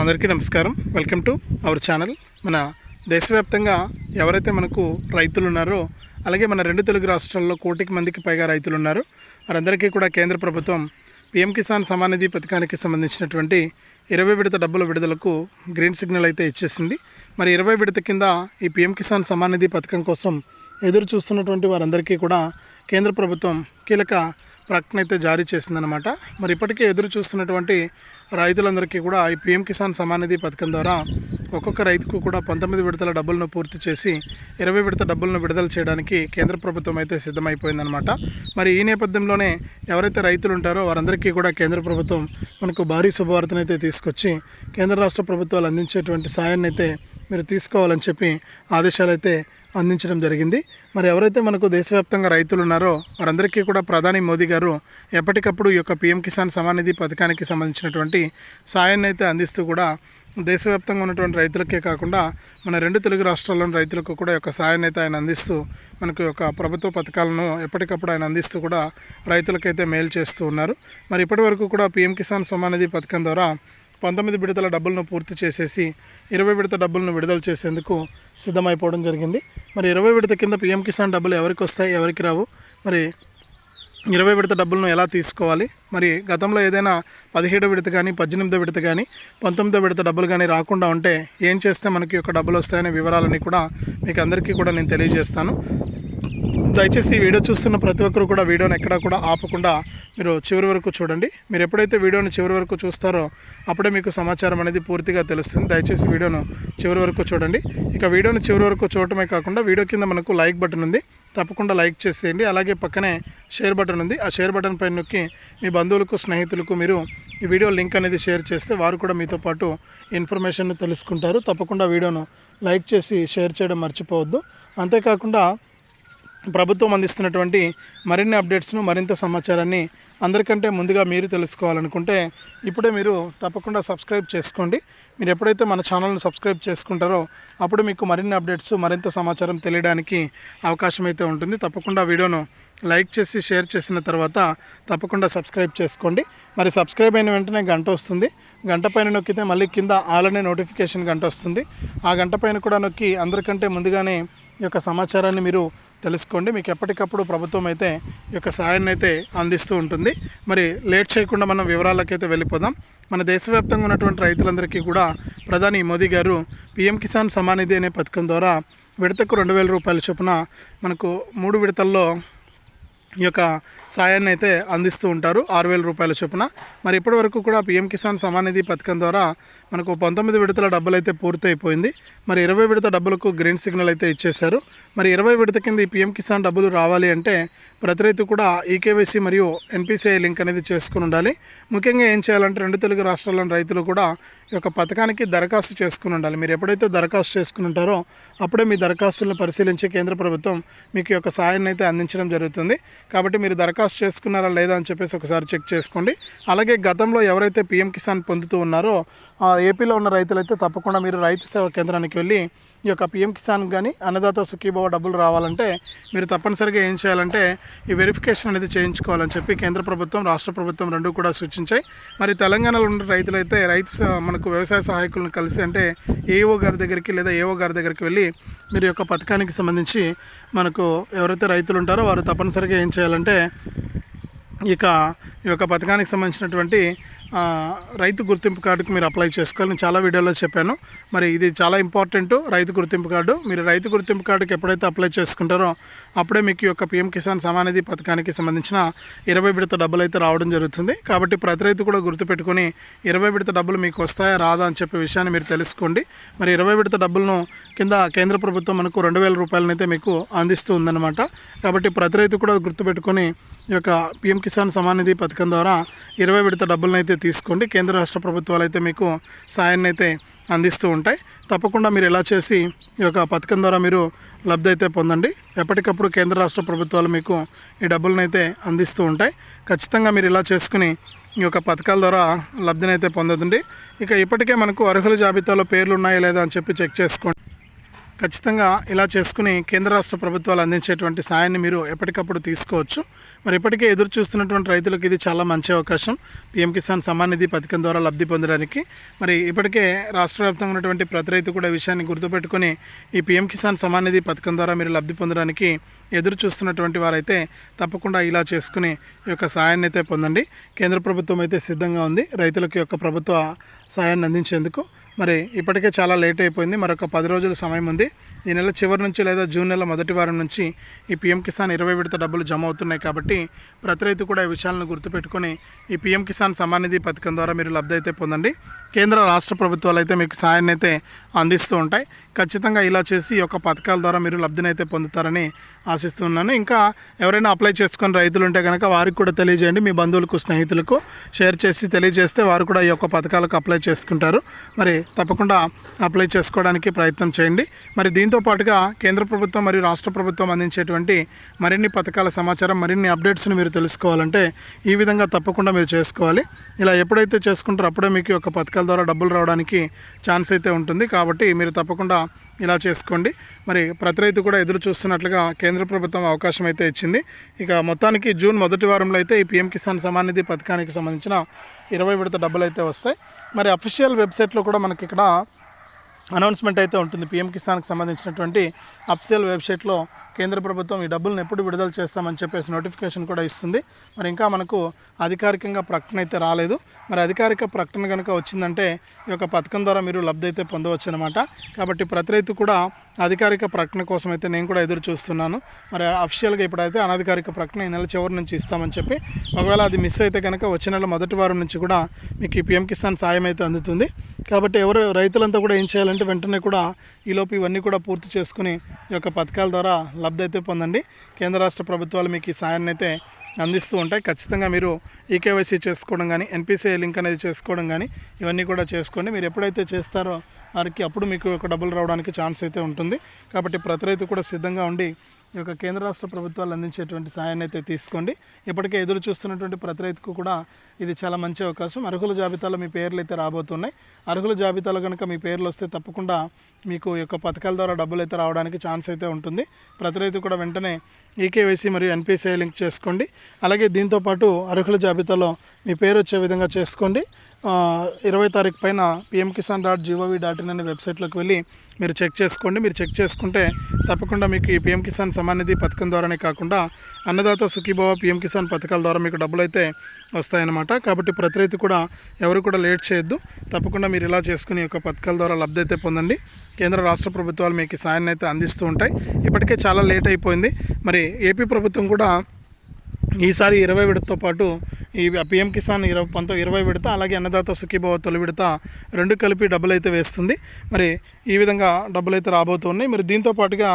అందరికీ నమస్కారం. Welcome to our channel. మన దేశవ్యాప్తంగా ఎవరైతే మనకు రైతులు ఉన్నారో అలాగే మన రెండు తెలుగు రాష్ట్రాల్లో కోటికి మందికి పైగా రైతులు ఉన్నారు. వారందరికీ కూడా కేంద్ర ప్రభుత్వం పిఎం కిసాన్ సమానిధి పథకానికి సంబంధించినటువంటి ఇరవై విడత డబ్బుల విడుదలకు గ్రీన్ సిగ్నల్ అయితే ఇచ్చేసింది. మరి ఇరవై విడత కింద ఈ పిఎం కిసాన్ సమానిధి పథకం కోసం ఎదురు చూస్తున్నటువంటి వారందరికీ కూడా కేంద్ర ప్రభుత్వం కీలక ప్రకటన అయితే జారీ చేసిందనమాట మరి ఇప్పటికే ఎదురు చూస్తున్నటువంటి రైతులందరికీ కూడా ఈ పిఎం కిసాన్ సమానిధి పథకం ద్వారా ఒక్కొక్క రైతుకు కూడా పంతొమ్మిది విడతల డబ్బులను పూర్తి చేసి ఇరవై విడత డబ్బులను విడుదల చేయడానికి కేంద్ర ప్రభుత్వం అయితే సిద్ధమైపోయిందనమాట మరి ఈ నేపథ్యంలోనే ఎవరైతే రైతులు ఉంటారో వారందరికీ కూడా కేంద్ర ప్రభుత్వం మనకు భారీ శుభవార్తనైతే తీసుకొచ్చి కేంద్ర రాష్ట్ర ప్రభుత్వాలు అందించేటువంటి సాయాన్ని అయితే మీరు తీసుకోవాలని చెప్పి ఆదేశాలు అయితే అందించడం జరిగింది. మరి ఎవరైతే మనకు దేశవ్యాప్తంగా రైతులు ఉన్నారో వారందరికీ కూడా ప్రధాని మోదీ గారు ఎప్పటికప్పుడు ఈ యొక్క పీఎం కిసాన్ సమానిధి పథకానికి సంబంధించినటువంటి సాయాన్ని అయితే అందిస్తూ కూడా దేశవ్యాప్తంగా ఉన్నటువంటి రైతులకే కాకుండా మన రెండు తెలుగు రాష్ట్రాల్లోని రైతులకు కూడా యొక్క సాయాన్ని అయితే ఆయన అందిస్తూ మనకు యొక్క ప్రభుత్వ పథకాలను ఎప్పటికప్పుడు ఆయన అందిస్తూ కూడా రైతులకైతే మేలు చేస్తూ ఉన్నారు. మరి ఇప్పటి వరకు కూడా పీఎం కిసాన్ సమానిధి పథకం ద్వారా పంతొమ్మిది విడతల డబ్బులను పూర్తి చేసేసి ఇరవై విడత డబ్బులను విడుదల చేసేందుకు సిద్ధమైపోవడం జరిగింది. మరి ఇరవై విడత కింద పిఎం కిసాన్ డబ్బులు ఎవరికి వస్తాయి ఎవరికి రావు? మరి ఇరవై విడత డబ్బులను ఎలా తీసుకోవాలి? మరి గతంలో ఏదైనా పదిహేడో విడత కానీ పద్దెనిమిదో విడత కానీ పంతొమ్మిదో విడత డబ్బులు కానీ రాకుండా ఉంటే ఏం చేస్తే మనకి యొక్క డబ్బులు వస్తాయనే వివరాలని కూడా మీకు అందరికీ కూడా నేను తెలియజేస్తాను. దయచేసి ఈ వీడియో చూస్తున్న ప్రతి ఒక్కరు కూడా వీడియోని ఎక్కడా కూడా ఆపకుండా మీరు చివరి వరకు చూడండి. మీరు ఎప్పుడైతే వీడియోని చివరి వరకు చూస్తారో అప్పుడే మీకు సమాచారం అనేది పూర్తిగా తెలుస్తుంది. దయచేసి వీడియోను చివరి వరకు చూడండి. ఇక వీడియోని చివరి వరకు చూడటమే కాకుండా వీడియో కింద మనకు లైక్ బటన్ ఉంది. తప్పకుండా లైక్ చేసేయండి. అలాగే పక్కనే షేర్ బటన్ ఉంది. ఆ షేర్ బటన్ పైన నొక్కి మీ బంధువులకు స్నేహితులకు మీరు ఈ వీడియో లింక్ అనేది షేర్ చేస్తే వారు కూడా మీతో పాటు ఇన్ఫర్మేషన్ తెలుసుకుంటారు. తప్పకుండా వీడియోను లైక్ చేసి షేర్ చేయడం మర్చిపోవద్దు. అంతేకాకుండా ప్రభుత్వం అందిస్తున్నటువంటి మరిన్ని అప్డేట్స్ను మరింత సమాచారాన్ని అందరికంటే ముందుగా మీరు తెలుసుకోవాలనుకుంటే ఇప్పుడే మీరు తప్పకుండా సబ్స్క్రైబ్ చేసుకోండి. మీరు ఎప్పుడైతే మన ఛానల్ను సబ్స్క్రైబ్ చేసుకుంటారో అప్పుడు మీకు మరిన్ని అప్డేట్స్ మరింత సమాచారం తెలియడానికి అవకాశం అయితే ఉంటుంది. తప్పకుండా వీడియోను లైక్ చేసి షేర్ చేసిన తర్వాత తప్పకుండా సబ్స్క్రైబ్ చేసుకోండి. మరి సబ్స్క్రైబ్ అయిన వెంటనే గంట వస్తుంది. గంట పైన నొక్కితే మళ్ళీ కింద ఆల్ అనే నోటిఫికేషన్ గంట వస్తుంది. ఆ గంట పైన కూడా నొక్కి అందరికంటే ముందుగానే ఈ యొక్క సమాచారాన్ని మీరు తెలుసుకోండి. మీకు ఎప్పటికప్పుడు ప్రభుత్వం అయితే ఈ యొక్క సాయాన్ని అయితే అందిస్తూ ఉంటుంది. మరి లేట్ చేయకుండా మనం వివరాలకైతే వెళ్ళిపోదాం. మన దేశవ్యాప్తంగా ఉన్నటువంటి రైతులందరికీ కూడా ప్రధాని మోదీ గారు పిఎం కిసాన్ సమానిధి అనే పథకం ద్వారా విడతకు రెండు వేల రూపాయల చొప్పున మనకు మూడు విడతల్లో ఈ యొక్క సాయాన్ని అయితే అందిస్తూ ఉంటారు. ఆరు వేల రూపాయల చొప్పున. మరి ఇప్పటి వరకు కూడా పిఎం కిసాన్ సమానిధి పథకం ద్వారా మనకు పంతొమ్మిది విడతల డబ్బులు అయితే పూర్తయిపోయింది. మరి ఇరవై విడత డబ్బులకు గ్రీన్ సిగ్నల్ అయితే ఇచ్చేశారు. మరి ఇరవై విడత కింద ఈ పిఎం కిసాన్ డబ్బులు రావాలి అంటే ప్రతి రైతు కూడా ఈకేవైసీ మరియు ఎన్పిసిఐ లింక్ అనేది చేసుకుని ఉండాలి. ముఖ్యంగా ఏం చేయాలంటే రెండు తెలుగు రాష్ట్రాల్లోని రైతులు కూడా ఈ యొక్క పథకానికి దరఖాస్తు చేసుకుని ఉండాలి. మీరు ఎప్పుడైతే దరఖాస్తు చేసుకుని ఉంటారో అప్పుడే మీ దరఖాస్తులను పరిశీలించి కేంద్ర ప్రభుత్వం మీకు ఈ యొక్క సాయాన్ని అయితే అందించడం జరుగుతుంది. కాబట్టి మీరు దరఖాస్తు దరఖాస్తు చేసుకున్నారా లేదా అని చెప్పేసి ఒకసారి చెక్ చేసుకోండి. అలాగే గతంలో ఎవరైతే పిఎం కిసాన్ పొందుతూ ఉన్నారో ఏపీలో ఉన్న రైతులైతే తప్పకుండా మీరు రైతు సేవా కేంద్రానికి వెళ్ళి ఈ యొక్క పిఎం కిసాన్ కానీ అన్నదాత సుఖీభవ డబ్బులు రావాలంటే మీరు తప్పనిసరిగా ఏం చేయాలంటే ఈ వెరిఫికేషన్ అనేది చేయించుకోవాలని చెప్పి కేంద్ర ప్రభుత్వం రాష్ట్ర ప్రభుత్వం రెండు కూడా సూచించాయి. మరి తెలంగాణలో ఉన్న రైతులైతే రైతు మనకు వ్యవసాయ సహాయకులను కలిసి అంటే ఏఓ గారి దగ్గరికి లేదా ఏఓ గారి దగ్గరికి వెళ్ళి మీరు యొక్క పథకానికి సంబంధించి మనకు ఎవరైతే రైతులు ఉంటారో వారు తప్పనిసరిగా ఏం చేయాలంటే ఇక ఈ యొక్క పథకానికి సంబంధించినటువంటి రైతు గుర్తింపు కార్డుకు మీరు అప్లై చేసుకోవాలి. నేను చాలా వీడియోలో చెప్పాను. మరి ఇది చాలా ఇంపార్టెంట్ రైతు గుర్తింపు కార్డు. మీరు రైతు గుర్తింపు కార్డుకి ఎప్పుడైతే అప్లై చేసుకుంటారో అప్పుడే మీకు యొక్క పిఎం కిసాన్ సమానిధి పథకానికి సంబంధించిన ఇరవై విడత డబ్బులు అయితే రావడం జరుగుతుంది. కాబట్టి ప్రతి రైతు కూడా గుర్తుపెట్టుకొని ఇరవై విడత డబ్బులు మీకు వస్తాయా రాదా అని చెప్పే విషయాన్ని మీరు తెలుసుకోండి. మరి ఇరవై విడత డబ్బులను కింద కేంద్ర ప్రభుత్వం మనకు రెండు వేల రూపాయలనైతే మీకు అందిస్తూ ఉందన్నమాట. కాబట్టి ప్రతి రైతు కూడా గుర్తుపెట్టుకొని ఈ యొక్క పిఎం కిసాన్ సమానిధి పథకం ద్వారా ఇరవై విడత డబ్బులను అయితే తీసుకోండి. కేంద్ర రాష్ట్ర ప్రభుత్వాలు అయితే మీకు సాయాన్ని అయితే అందిస్తూ ఉంటాయి. తప్పకుండా మీరు ఇలా చేసి ఈ యొక్క పథకం ద్వారా మీరు లబ్ధి అయితే పొందండి. ఎప్పటికప్పుడు కేంద్ర రాష్ట్ర ప్రభుత్వాలు మీకు ఈ డబ్బులను అయితే అందిస్తూ ఉంటాయి. ఖచ్చితంగా మీరు ఇలా చేసుకుని ఈ యొక్క పథకాల ద్వారా లబ్ధిని అయితే పొందదండి ఇక ఇప్పటికే మనకు అర్హుల జాబితాలో పేర్లు ఉన్నాయా లేదా అని చెప్పి చెక్ చేసుకోండి. ఖచ్చితంగా ఇలా చేసుకుని కేంద్ర రాష్ట్ర ప్రభుత్వాలు అందించేటువంటి సాయాన్ని మీరు ఎప్పటికప్పుడు తీసుకోవచ్చు. మరి ఇప్పటికే ఎదురు చూస్తున్నటువంటి రైతులకు ఇది చాలా మంచి అవకాశం. పీఎం కిసాన్ సమ్మాన్ నిధి పథకం ద్వారా లబ్ధి పొందడానికి. మరి ఇప్పటికే రాష్ట్ర వ్యాప్తంగా ఉన్నటువంటి ప్రతి రైతు కూడా విషయాన్ని గుర్తుపెట్టుకొని ఈ పీఎం కిసాన్ సమ్మాన్ నిధి పథకం ద్వారా మీరు లబ్ధి పొందడానికి ఎదురు చూస్తున్నటువంటి వారైతే తప్పకుండా ఇలా చేసుకుని ఈ యొక్క సాయాన్ని అయితే పొందండి. కేంద్ర ప్రభుత్వం అయితే సిద్ధంగా ఉంది. రైతులకు యొక్క ప్రభుత్వ సాయాన్ని అందించేందుకు. మరి ఇప్పటికే చాలా లేట్ అయిపోయింది. మరొక పది రోజుల సమయం ఉంది. ఈ నెల చివరి నుంచి లేదా జూన్ నెల మొదటి వారం నుంచి ఈ పీఎం కిసాన్ ఇరవై విడత డబ్బులు జమ అవుతున్నాయి కాబట్టి ప్రతి రైతు కూడా ఈ విషయాలను గుర్తుపెట్టుకొని ఈ పీఎం కిసాన్ సమానిధి నిధి పథకం ద్వారా మీరు లబ్ధి అయితే పొందండి. కేంద్ర రాష్ట్ర ప్రభుత్వాలు అయితే మీకు సాయాన్ని అయితే అందిస్తూ ఉంటాయి. ఖచ్చితంగా ఇలా చేసి ఈ యొక్క పథకాల ద్వారా మీరు లబ్ధిని అయితే పొందుతారని ఆశిస్తున్నాను. ఇంకా ఎవరైనా అప్లై చేసుకుని రైతులు ఉంటే కనుక వారికి కూడా తెలియజేయండి. మీ బంధువులకు స్నేహితులకు షేర్ చేసి తెలియజేస్తే వారు కూడా ఈ యొక్క పథకాలకు అప్లై చేసుకుంటారు. మరి తప్పకుండా అప్లై చేసుకోవడానికి ప్రయత్నం చేయండి. మరి దీంతో పాటుగా కేంద్ర ప్రభుత్వం మరియు రాష్ట్ర ప్రభుత్వం అందించేటువంటి మరిన్ని పథకాల సమాచారం మరిన్ని అప్డేట్స్ని మీరు తెలుసుకోవాలంటే ఈ విధంగా తప్పకుండా మీరు చేసుకోవాలి. ఇలా ఎప్పుడైతే చేసుకుంటారో అప్పుడే మీకు ఒక యొక్క పథకాల ద్వారా డబ్బులు రావడానికి ఛాన్స్ అయితే ఉంటుంది. కాబట్టి మీరు తప్పకుండా ఇలా చేసుకోండి. మరి ప్రతి రైతు కూడా ఎదురు చూస్తున్నట్లుగా కేంద్ర ప్రభుత్వం అవకాశం అయితే ఇచ్చింది. ఇక మొత్తానికి జూన్ మొదటి వారంలో అయితే ఈ పీఎం కిసాన్ సమాన్ నిధి పథకానికి సంబంధించిన ఇరవై విడత డబ్బులు అయితే వస్తాయి. మరి అఫీషియల్ వెబ్సైట్లో కూడా మనకి ఇక్కడ అనౌన్స్మెంట్ అయితే ఉంటుంది. పీఎం కిసాన్కి సంబంధించినటువంటి అఫీషియల్ వెబ్సైట్లో కేంద్ర ప్రభుత్వం ఈ డబ్బులను ఎప్పుడు విడుదల చేస్తామని చెప్పేసి నోటిఫికేషన్ కూడా ఇస్తుంది. మరి ఇంకా మనకు అధికారికంగా ప్రకటన అయితే రాలేదు. మరి అధికారిక ప్రకటన కనుక వచ్చిందంటే ఈ యొక్క పథకం ద్వారా మీరు లబ్ధి అయితే పొందవచ్చు అనమాట కాబట్టి ప్రతి రైతు కూడా అధికారిక ప్రకటన కోసం అయితే నేను కూడా ఎదురు చూస్తున్నాను. మరి అఫీషియల్గా ఇప్పుడైతే అనధికారిక ప్రకటన ఈ నెల చివరి నుంచి ఇస్తామని చెప్పి ఒకవేళ అది మిస్ అయితే కనుక వచ్చే నెల మొదటి వారం నుంచి కూడా మీకు ఈ పిఎం కిసాన్ సాయం అయితే అందుతుంది. కాబట్టి ఎవరు రైతులంతా కూడా ఏం చేయాలంటే వెంటనే కూడా ఈలోపు ఇవన్నీ కూడా పూర్తి చేసుకుని ఈ యొక్క పథకాల ద్వారా లబ్ధి అయితే పొందండి. కేంద్ర రాష్ట్ర ప్రభుత్వాలు మీకు ఈ సాయాన్ని అయితే అందిస్తూ ఉంటాయి. ఖచ్చితంగా మీరు ఈకేవైసీ చేసుకోవడం కానీ ఎన్పిసిఐ లింక్ అనేది చేసుకోవడం కానీ ఇవన్నీ కూడా చేసుకోండి. మీరు ఎప్పుడైతే చేస్తారో వారికి అప్పుడు మీకు ఒక డబ్బులు రావడానికి ఛాన్స్ అయితే ఉంటుంది. కాబట్టి ప్రతి రైతు కూడా సిద్ధంగా ఉండి ఈ యొక్క కేంద్ర రాష్ట్ర ప్రభుత్వాలు అందించేటువంటి సహాయాన్ని అయితే తీసుకోండి. ఇప్పటికే ఎదురు చూస్తున్నటువంటి ప్రతి రైతుకు కూడా ఇది చాలా మంచి అవకాశం. అర్హుల జాబితాలో మీ పేర్లు అయితే రాబోతున్నాయి. అర్హుల జాబితాలో కనుక మీ పేర్లు వస్తే తప్పకుండా మీకు ఈ యొక్క పథకాల ద్వారా డబ్బులు అయితే రావడానికి ఛాన్స్ అయితే ఉంటుంది. ప్రతి రైతు కూడా వెంటనే ఈకేవైసీ మరియు ఎన్పిసిఐ లింక్ చేసుకోండి. అలాగే దీంతోపాటు అర్హుల జాబితాలో మీ పేరు వచ్చే విధంగా చేసుకోండి. ఇరవై తారీఖు పైన P M Kisan dot G O V dot in అనే వెబ్సైట్లోకి వెళ్ళి మీరు చెక్ చేసుకోండి. మీరు చెక్ చేసుకుంటే తప్పకుండా మీకు ఈ పిఎం కిసాన్ సమానిధి నిధి పథకం ద్వారానే కాకుండా అన్నదాత సుఖీభావ పిఎం కిసాన్ పథకాల ద్వారా మీకు డబ్బులు అయితే వస్తాయన్నమాట. కాబట్టి ప్రతి రైతు కూడా ఎవరు కూడా లేట్ చేయొద్దు. తప్పకుండా మీరు ఇలా చేసుకుని ఈ యొక్క పథకాల ద్వారా లబ్ధి అయితే పొందండి. కేంద్ర రాష్ట్ర ప్రభుత్వాలు మీకు సాయాన్ని అయితే అందిస్తూ ఉంటాయి. ఇప్పటికే చాలా లేట్ అయిపోయింది. మరి ఏపీ ప్రభుత్వం కూడా ఈసారి ఇరవై విడతతో పాటు ఈ పిఎం కిసాన్ ఇరవై పంతొమ్మిది ఇరవై విడత అలాగే అన్నదాత సుఖీభావ తొలి విడత రెండు కలిపి డబ్బులు అయితే వేస్తుంది. మరి ఈ విధంగా డబ్బులు అయితే రాబోతున్నాయి మరి దీంతో పాటుగా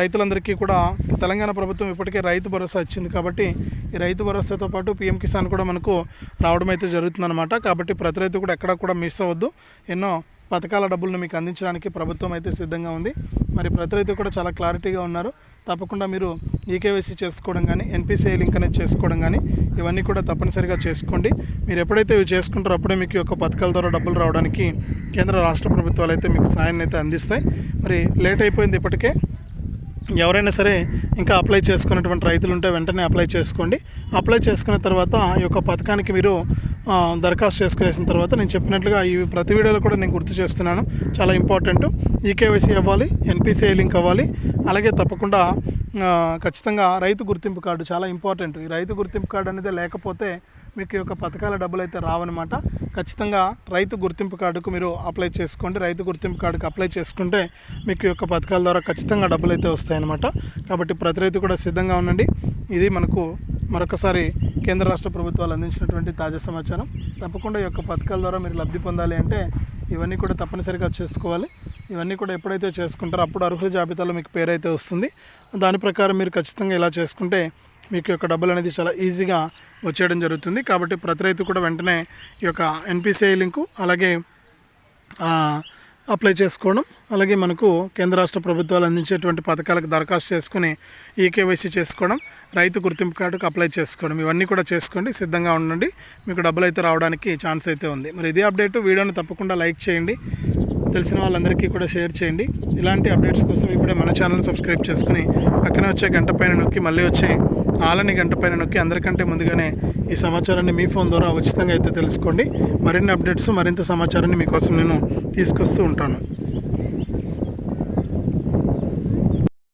రైతులందరికీ కూడా తెలంగాణ ప్రభుత్వం ఇప్పటికే రైతు భరోసా ఇచ్చింది కాబట్టి ఈ రైతు భరోసాతో పాటు పిఎం కిసాన్ కూడా మనకు రావడం అయితే జరుగుతుందన్నమాట. కాబట్టి ప్రతి రైతు కూడా ఎక్కడ కూడా మిస్ అవ్వద్దు. ఎన్నో పథకాల డబ్బులను మీకు అందించడానికి ప్రభుత్వం అయితే సిద్ధంగా ఉంది. మరి ప్రతి రైతు కూడా చాలా క్లారిటీగా ఉన్నారు. తప్పకుండా మీరు ఈకేవైసీ చేసుకోవడం కానీ ఎన్పిసిఐ లింక్ అనేది చేసుకోవడం కానీ ఇవన్నీ కూడా తప్పనిసరిగా చేసుకోండి. మీరు ఎప్పుడైతే ఇవి చేసుకుంటారో అప్పుడే మీకు యొక్క పథకాల ద్వారా డబ్బులు రావడానికి కేంద్ర రాష్ట్ర ప్రభుత్వాలు అయితే మీకు సాయాన్ని అయితే అందిస్తాయి. మరి లేట్ అయిపోయింది ఇప్పటికే. ఎవరైనా సరే ఇంకా అప్లై చేసుకున్నటువంటి రైతులు ఉంటే వెంటనే అప్లై చేసుకోండి. అప్లై చేసుకున్న తర్వాత ఈ యొక్క పథకానికి మీరు దరఖాస్తు చేసుకునేసిన తర్వాత నేను చెప్పినట్లుగా ఈ ప్రతి వీడియోలో కూడా నేను గుర్తు చేస్తున్నాను. చాలా important. E K Y C అవ్వాలి N P C I link అవ్వాలి. అలాగే తప్పకుండా ఖచ్చితంగా రైతు గుర్తింపు కార్డు చాలా ఇంపార్టెంట్. ఈ రైతు గుర్తింపు కార్డు అనేది లేకపోతే మీకు యొక్క పథకాల డబ్బులు అయితే రావన్నమాట. ఖచ్చితంగా రైతు గుర్తింపు కార్డుకు మీరు అప్లై చేసుకోండి. రైతు గుర్తింపు కార్డుకు అప్లై చేసుకుంటే మీకు యొక్క పథకాల ద్వారా ఖచ్చితంగా డబ్బులు అయితే వస్తాయన్నమాట. కాబట్టి ప్రతి రైతు కూడా సిద్ధంగా ఉండండి. ఇది మనకు మరొకసారి కేంద్ర రాష్ట్ర ప్రభుత్వాలు అందించినటువంటి తాజా సమాచారం. తప్పకుండా ఈ యొక్క పథకాల ద్వారా మీరు లబ్ధి పొందాలి అంటే ఇవన్నీ కూడా తప్పనిసరిగా చేసుకోవాలి. ఇవన్నీ కూడా ఎప్పుడైతే చేసుకుంటారో అప్పుడు అర్హుల జాబితాలో మీకు పేరు అయితే వస్తుంది. దాని ప్రకారం మీరు ఖచ్చితంగా ఇలా చేసుకుంటే మీకు యొక్క డబ్బులు అనేది చాలా ఈజీగా వచ్చేయడం జరుగుతుంది. కాబట్టి ప్రతి రైతు కూడా వెంటనే ఈ యొక్క ఎన్పిసిఐ లింకు అలాగే అప్లై చేసుకోవడం. అలాగే మనకు కేంద్ర రాష్ట్ర ప్రభుత్వాలు అందించేటువంటి పథకాలకు దరఖాస్తు చేసుకుని ఈకేవైసీ చేసుకోవడం రైతు గుర్తింపు కార్డుకు అప్లై చేసుకోవడం ఇవన్నీ కూడా చేసుకోండి. సిద్ధంగా ఉండండి. మీకు డబ్బులు అయితే రావడానికి ఛాన్స్ అయితే ఉంది. మరి ఇదే అప్డేట్. వీడియోని తప్పకుండా లైక్ చేయండి. తెలిసిన వాళ్ళందరికీ కూడా షేర్ చేయండి. ఇలాంటి అప్డేట్స్ కోసం ఇప్పుడే మన ఛానల్ సబ్స్క్రైబ్ చేసుకుని పక్కనే వచ్చే గంట పైన నొక్కి మళ్ళీ వచ్చే ఆలని గంట పైన నొక్కి అందరికంటే ముందుగానే ఈ సమాచారాన్ని మీ ఫోన్ ద్వారా ఉచితంగా అయితే తెలుసుకోండి. మరిన్ని అప్డేట్స్ మరింత సమాచారాన్ని మీకోసం నేను తీసుకొస్తూ ఉంటాను.